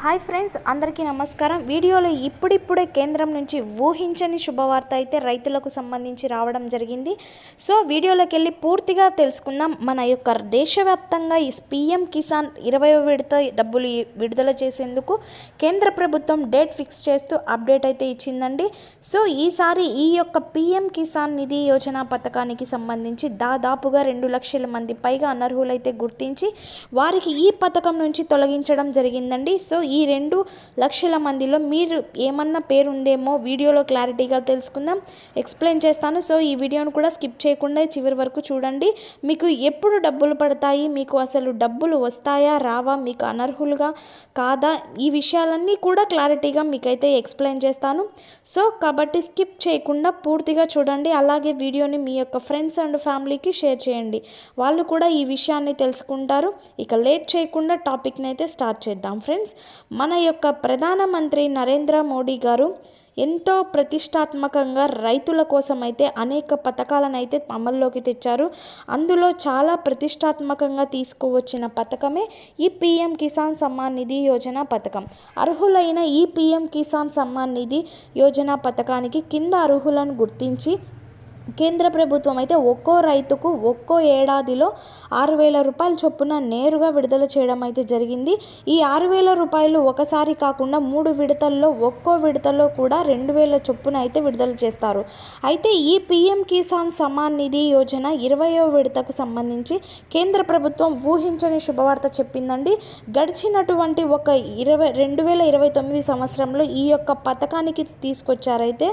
Hi friends అందరికీ నమస్కారం. వీడియోలో ఇప్పుడిప్పుడే కేంద్రం నుంచి ఊహించని శుభవార్త అయితే రైతులకు సంబంధించి రావడం జరిగింది. సో వీడియోలోకి వెళ్ళి పూర్తిగా తెలుసుకుందాం. మన యొక్క దేశవ్యాప్తంగా ఈ పిఎం కిసాన్ ఇరవై విడత డబ్బులు విడుదల చేసేందుకు కేంద్ర ప్రభుత్వం డేట్ ఫిక్స్ చేస్తూ అప్డేట్ అయితే ఇచ్చిందండి. సో ఈసారి ఈ యొక్క పిఎం కిసాన్ నిధి యోజన పథకానికి సంబంధించి దాదాపుగా రెండు లక్షల మంది పైగా అనర్హులైతే గుర్తించి వారికి ఈ పథకం నుంచి తొలగించడం జరిగిందండి. సో ఈ రెండు లక్షల మందిలో మీరు ఏమన్నా పేరు ఉందేమో వీడియోలో క్లారిటీగా తెలుసుకుందాం ఎక్స్ప్లెయిన్ చేస్తాను. సో ఈ వీడియోను కూడా స్కిప్ చేయకుండా చివరి వరకు చూడండి. మీకు ఎప్పుడు డబ్బులు పడతాయి? మీకు అసలు డబ్బులు వస్తాయా? రావా? మీకు అనర్హులుగా కాదా? ఈ విషయాలన్నీ కూడా క్లారిటీగా మీకైతే ఎక్స్ప్లెయిన్ చేస్తాను. సో కాబట్టి స్కిప్ చేయకుండా పూర్తిగా చూడండి. అలాగే వీడియోని మీ యొక్క ఫ్రెండ్స్ అండ్ ఫ్యామిలీకి షేర్ చేయండి. వాళ్ళు కూడా ఈ విషయాన్ని తెలుసుకుంటారు. ఇక లేట్ చేయకుండా టాపిక్ని అయితే స్టార్ట్ చేద్దాం ఫ్రెండ్స్. మన యొక్క ప్రధానమంత్రి నరేంద్ర మోడీ గారు ఎంతో ప్రతిష్టాత్మకంగా రైతుల కోసం అయితే అనేక పథకాలను అయితే అమల్లోకి తెచ్చారు. అందులో చాలా ప్రతిష్టాత్మకంగా తీసుకువచ్చిన పథకమే ఈ పిఎం కిసాన్ సమ్మాన్ నిధి యోజన పథకం. అర్హులైన ఈ పిఎం కిసాన్ సమ్మాన్ నిధి యోజన పథకానికి కింద అర్హులను గుర్తించి కేంద్ర ప్రభుత్వం అయితే ఒక్కో రైతుకు ఒక్కో ఏడాదిలో ఆరు వేల రూపాయల చొప్పున నేరుగా విడుదల చేయడం అయితే జరిగింది. ఈ ఆరు వేల రూపాయలు ఒకసారి కాకుండా మూడు విడతల్లో ఒక్కో విడతలో కూడా రెండు వేల చొప్పున అయితే విడుదల చేస్తారు. అయితే ఈ పిఎం కిసాన్ సమాన్ నిధి యోజన ఇరవయో విడతకు సంబంధించి కేంద్ర ప్రభుత్వం ఊహించని శుభవార్త చెప్పిందండి. గడిచినటువంటి ఒక ఇరవై రెండు వేల ఇరవై తొమ్మిది సంవత్సరంలో ఈ యొక్క పథకానికి తీసుకొచ్చారైతే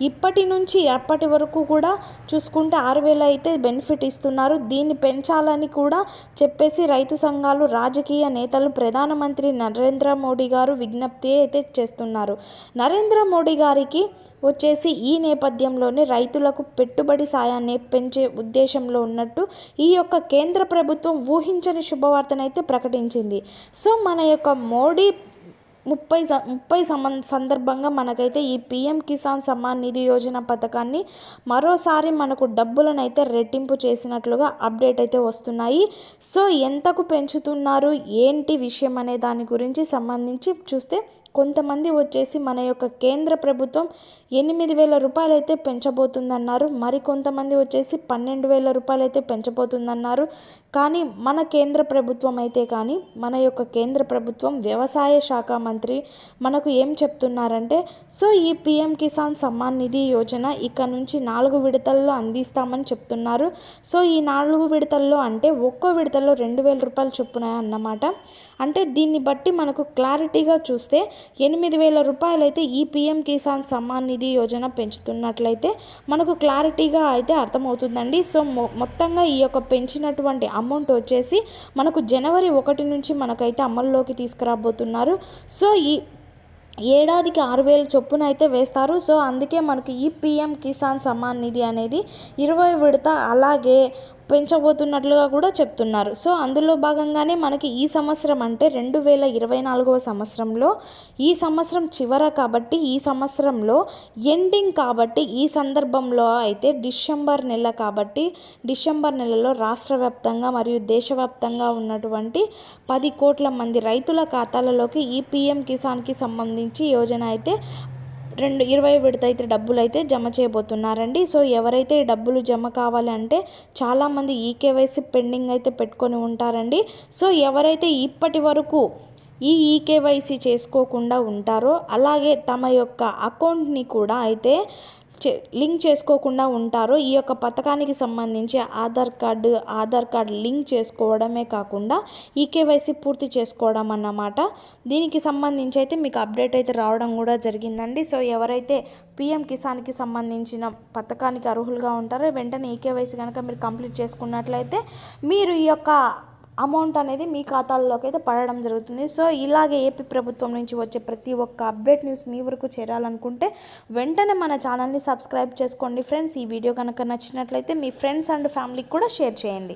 ఇప్పటి నుంచి అప్పటి వరకు కూడా చూసుకుంటే ఆరు వేలు అయితే బెనిఫిట్ ఇస్తున్నారు. దీన్ని పెంచాలని కూడా చెప్పేసి రైతు సంఘాలు రాజకీయ నేతలు ప్రధానమంత్రి నరేంద్ర మోడీ గారు విజ్ఞప్తి అయితే చేస్తున్నారు. నరేంద్ర మోడీ గారికి వచ్చేసి ఈ నేపథ్యంలోనే రైతులకు పెట్టుబడి సాయాన్ని పెంచే ఉద్దేశంలో ఉన్నట్టు ఈ యొక్క కేంద్ర ప్రభుత్వం ఊహించని శుభవార్తనైతే ప్రకటించింది. సో మన యొక్క మోడీ ముప్పై స ముప్పై సమ సందర్భంగా మనకైతే ఈ పిఎం కిసాన్ సమ్మాన్ నిధి యోజన పథకాన్ని మరోసారి మనకు డబ్బులను అయితే రెట్టింపు చేసినట్లుగా అప్డేట్ అయితే వస్తున్నాయి. సో ఎంతకు పెంచుతున్నారు? ఏంటి విషయం అనే దాని గురించి సంబంధించి చూస్తే కొంతమంది వచ్చేసి మన యొక్క కేంద్ర ప్రభుత్వం ఎనిమిది వేల రూపాయలు అయితే పెంచబోతుందన్నారు. మరి కొంతమంది వచ్చేసి పన్నెండు వేల రూపాయలు అయితే పెంచబోతుందన్నారు. కానీ మన కేంద్ర ప్రభుత్వం అయితే కానీ మన యొక్క కేంద్ర ప్రభుత్వం వ్యవసాయ శాఖ మంత్రి మనకు ఏం చెప్తున్నారంటే సో ఈ పిఎం కిసాన్ సమ్మాన్ నిధి యోజన ఇక నుంచి నాలుగు విడతల్లో అందిస్తామని చెప్తున్నారు. సో ఈ నాలుగు విడతల్లో అంటే ఒక్కో విడతల్లో రెండు వేల రూపాయలు చొప్పున అన్నమాట. అంటే దీన్ని బట్టి మనకు క్లారిటీగా చూస్తే ఎనిమిది వేల రూపాయలైతే ఈ పిఎం కిసాన్ సమ్మాన్ నిధి యోజన పెంచుతున్నట్లయితే మనకు క్లారిటీగా అయితే అర్థమవుతుందండి. సో మొత్తంగా ఈ యొక్క పెంచినటువంటి అమౌంట్ వచ్చేసి మనకు జనవరి ఒకటి నుంచి మనకైతే అమల్లోకి తీసుకురాబోతున్నారు. సో ఈ ఏడాదికి ఆరు వేల చొప్పున అయితే వేస్తారు. సో అందుకే మనకి ఈ పిఎం కిసాన్ సమ్మాన్ నిధి అనేది ఇరవై విడత అలాగే పెంచబోతున్నట్లుగా కూడా చెప్తున్నారు. సో అందులో భాగంగానే మనకి ఈ సంవత్సరం అంటే రెండు వేల ఇరవై నాలుగవ సంవత్సరంలో ఈ సంవత్సరం చివర కాబట్టి ఈ సంవత్సరంలో ఎండింగ్ కాబట్టి ఈ సందర్భంలో అయితే డిసెంబర్ నెల కాబట్టి డిసెంబర్ నెలలో రాష్ట్ర వ్యాప్తంగా మరియు దేశవ్యాప్తంగా ఉన్నటువంటి పది కోట్ల మంది రైతుల ఖాతాలలోకి ఈ పిఎం కిసాన్కి సంబంధించి యోజన అయితే రెండు ఇరవై విడత అయితే డబ్బులు అయితే జమ చేయబోతున్నారండి. సో ఎవరైతే డబ్బులు జమ కావాలి అంటే చాలామంది ఈకేవైసీ పెండింగ్ అయితే పెట్టుకొని ఉంటారండి. సో ఎవరైతే ఇప్పటి వరకు ఈ ఈకేవైసీ చేసుకోకుండా ఉంటారో అలాగే తమ యొక్క అకౌంట్ని కూడా అయితే లింక్ చేసుకోకుండా ఉంటారో. ఈ యొక్క పథకానికి సంబంధించి Aadhaar card Aadhaar card link చేసుకోవడమే కాకుండా ఈకేవైసీ పూర్తి చేసుకోవడం అన్నమాట. దీనికి సంబంధించి అయితే మీకు అప్డేట్ అయితే రావడం కూడా జరిగిందండి. సో ఎవరైతే పిఎం కిసాన్కి సంబంధించిన పథకానికి అర్హులుగా ఉంటారో వెంటనే ఈకేవైసీ కనుక మీరు కంప్లీట్ చేసుకున్నట్లయితే మీరు ఈ యొక్క అమౌంట్ అనేది మీ ఖాతాల్లోకి అయితే పడడం జరుగుతుంది. సో ఇలాగే ఏపీ ప్రభుత్వం నుంచి వచ్చే ప్రతి ఒక్క అప్డేట్ న్యూస్ మీ వరకు చేరాలనుకుంటే వెంటనే మన ఛానల్ని సబ్స్క్రైబ్ చేసుకోండి. ఫ్రెండ్స్ ఈ వీడియో కనుక నచ్చినట్లయితే మీ ఫ్రెండ్స్ అండ్ ఫ్యామిలీకి కూడా షేర్ చేయండి.